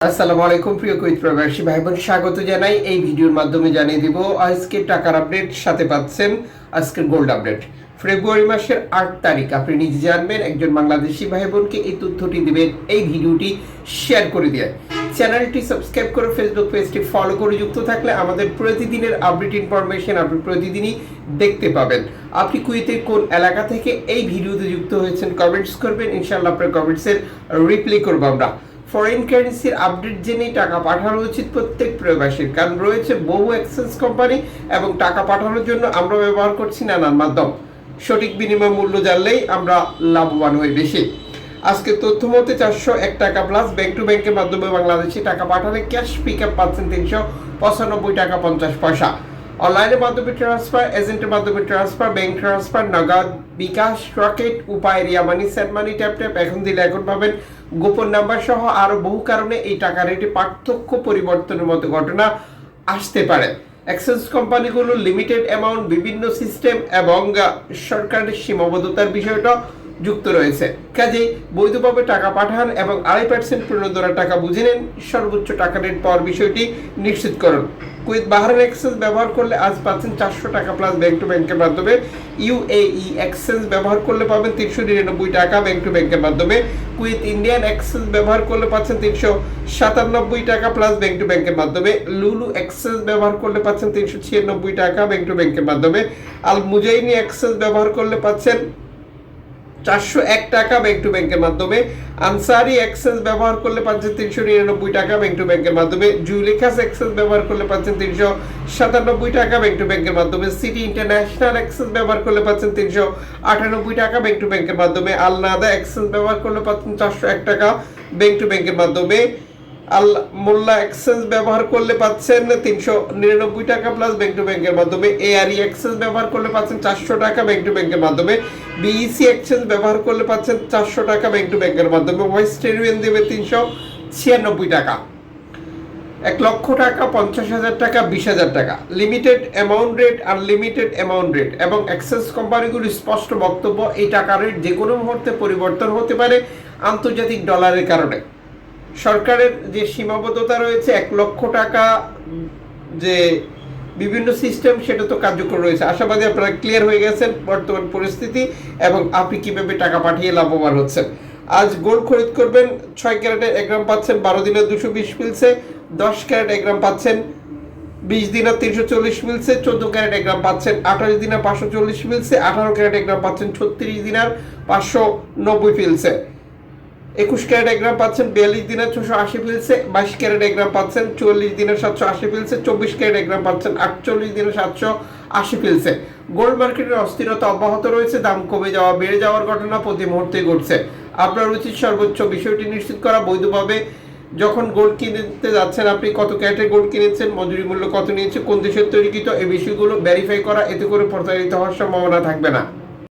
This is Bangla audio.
আসসালামু আলাইকুম, প্রিয় কুইত প্রবাসী ভাই বোন স্বাগত জানাই। এই ভিডিওর মাধ্যমে জানিয়ে দিব আজকে টাকার আপডেট সাথে পাচ্ছেন আজকের গোল্ড আপডেট। ফেব্রুয়ারি মাসের আট তারিখ, আপনি নিজে জানবেন, একজন বাংলাদেশি ভাই বোনকে এই তথ্যটি দিবেন, এই ভিডিওটি শেয়ার করে দিয়ে। চ্যানেলটি সাবস্ক্রাইব করে ফেসবুক পেজটি ফলো করে যুক্ত থাকলে আমাদের প্রতিদিনের আপডেট ইনফরমেশন আপনি প্রতিদিনই দেখতে পাবেন। আপনি কুইতে কোন এলাকা থেকে এই ভিডিওতে যুক্ত হয়েছেন, কমেন্টস করবেন, ইনশাআল্লাহ আপনার কমেন্টসের রিপ্লাই করব আমরা। ফরেন কারেন্সির আপডেট জেনে টাকা পাঠানো উচিত প্রত্যেক প্রবাসীর। কারণ রয়েছে বহু এক্সচেঞ্জ কোম্পানি এবং টাকা পাঠানোর জন্য আমরা ব্যবহার করছি নানান মাধ্যম। সঠিক বিনিময় মূল্য জানলেই আমরা লাভবান হই বেশি। আজকে তথ্য মতে চারশো এক টাকা প্লাস ব্যাংক টু ব্যাংকের মাধ্যমে বাংলাদেশে টাকা পাঠালে ক্যাশ পিক আপ পাচ্ছেন তিনশো পঁচানব্বই টাকা পঞ্চাশ পয়সা। অনলাইনের মাধ্যমে ট্রান্সফার এজেন্টের মাধ্যমে transfer bank transfer Nagad Bkash Rocket Upay, Ria money send money tap tap এখন দিলে এখন পাবেন গোপন নাম্বার সহ আরও বহু কারণে এই টাকার একটি পার্থক্য পরিবর্তনের মতো ঘটনা আসতে পারে। এক্সচেঞ্জ কোম্পানিগুলো লিমিটেড অ্যামাউন্ট বিভিন্ন সিস্টেম এবং সরকারের সীমাবদ্ধতার বিষয়টা যুক্ত রয়েছে। কাজেই বৈধভাবে টাকা পাঠান এবং আড়াই পার্সেন্ট প্রণোদনার টাকা বুঝে নেন। সর্বোচ্চ টাকা রেট পাওয়ার বিষয়টি নিশ্চিত করুন। কুইথ বাহারান এক্সচেঞ্জ ব্যবহার করলে আজ পাচ্ছেন চারশো টাকা প্লাস ব্যাংক টু ব্যাংকের মাধ্যমে। ইউএই এক্সচেঞ্জ ব্যবহার করলে পাবেন তিনশো নিরানব্বই টাকা ব্যাংক টু ব্যাংকের মাধ্যমে। কুইথ ইন্ডিয়ান এক্সচেঞ্জ ব্যবহার করলে পাচ্ছেন তিনশো সাতানব্বই টাকা প্লাস ব্যাংক টু ব্যাংকের মাধ্যমে। লুলু এক্সচেঞ্জ ব্যবহার করলে পাচ্ছেন তিনশো ছিয়ানব্বই টাকা ব্যাংক টু ব্যাংকের মাধ্যমে। আল মুজাইনি এক্সচেঞ্জ ব্যবহার করলে পাচ্ছেন চারশো এক টাকা ব্যাংক টু ব্যাংকের মাধ্যমে। আনসারি এক্সেস ব্যবহার করলে পাচ্ছেন তিনশো নিরানব্বই টাকা ব্যাংক টু ব্যাংকের মাধ্যমে। জুলিকাস এক্সেস ব্যবহার করলে পাচ্ছেন তিনশো সাতানব্বই টাকা ব্যাংক টু ব্যাংকের মাধ্যমে। সিটি ইন্টারন্যাশনাল এক্সেস ব্যবহার করলে পাচ্ছেন তিনশো আটানব্বই টাকা ব্যাংক টু ব্যাংকের মাধ্যমে। আলনাদা এক্সেস ব্যবহার করলে পাচ্ছেন চারশো এক টাকা ব্যাংক টু ব্যাংকের মাধ্যমে। আল মোল্লা এক্সচেঞ্জ ব্যবহার করলে পাচ্ছেন তিনশো নিরানব্বই টাকা প্লাস ব্যাংক টু ব্যাংকের মাধ্যমে। এআরই এক্সচেঞ্জ ব্যবহার করলে পাচ্ছেন চারশো টাকা ব্যাংক টু ব্যাংকের মাধ্যমে। বিইসি এক্সচেঞ্জ ব্যবহার করলে পাচ্ছেন চারশো টাকা ব্যাংক টু ব্যাংকের মাধ্যমে। ওয়েস্ট ইউনিয়ন দেবে তিনশো ছিয়ানব্বই টাকা। এক লক্ষ টাকা, পঞ্চাশ হাজার টাকা, বিশ হাজার টাকা। Limited amount rate unlimited amount rate এবং অ্যাক্সেস কোম্পানিগুলির স্পষ্ট বক্তব্য, এই টাকা রেট যে কোনো মুহূর্তে পরিবর্তন হতে পারে আন্তর্জাতিক ডলারের কারণে। সরকারের যে সীমাবদ্ধতা রয়েছে, এক লক্ষ টাকা যে বিভিন্ন সিস্টেম সেটা তো কার্যকর রয়েছে। আশাবাদী আপনারা ক্লিয়ার হয়ে গেছেন বর্তমান পরিস্থিতি এবং আপনি কীভাবে টাকা পাঠিয়ে লাভবান হচ্ছেন। আজ গোল্ড খরিদ করবেন, ছয় ক্যারেটের এক গ্রাম পাচ্ছেন বারো দিনের দুশো বিশ মিলছে, দশ ক্যারেট এক গ্রাম পাচ্ছেন বিশ দিনের তিনশো চল্লিশ মিলছে, চোদ্দ ক্যারেট এক গ্রাম পাচ্ছেন আঠাশ দিনের পাঁচশো চল্লিশ মিলছে, আঠারো ক্যারেট এক গ্রাম পাচ্ছেন ছত্রিশ দিনার পাঁচশো নব্বই ফিলছে একুশ ক্যারেট এক গ্রাম পাচ্ছেন বিয়াল্লিশ দিনের ছশো আশি ফিলসে বাইশ ক্যারেট এক গ্রাম পাচ্ছেন চুয়াল্লিশ দিনের সাতশো আশি ফিলসে চব্বিশ ক্যারেট এক গ্রাম পাচ্ছেন আটচল্লিশ দিনের সাতশো আশি ফিলসে গোল্ড মার্কেটের অস্থিরতা অব্যাহত রয়েছে, দাম কমে যাওয়া, বেড়ে যাওয়ার ঘটনা প্রতি মুহূর্তে ঘটছে। আপনার উচিত সর্বোচ্চ বিষয়টি নিশ্চিত করা বৈধভাবে। যখন গোল্ড কিনতে যাচ্ছেন আপনি, কত ক্যারেটের গোল্ড কিনেছেন, মজুরি মূল্য কত নিয়েছে, কোন দেশের তৈরিকৃত এই বিষয়গুলো ভেরিফাই করা, এতে করে প্রতারিত হওয়ার সম্ভাবনা থাকবে না।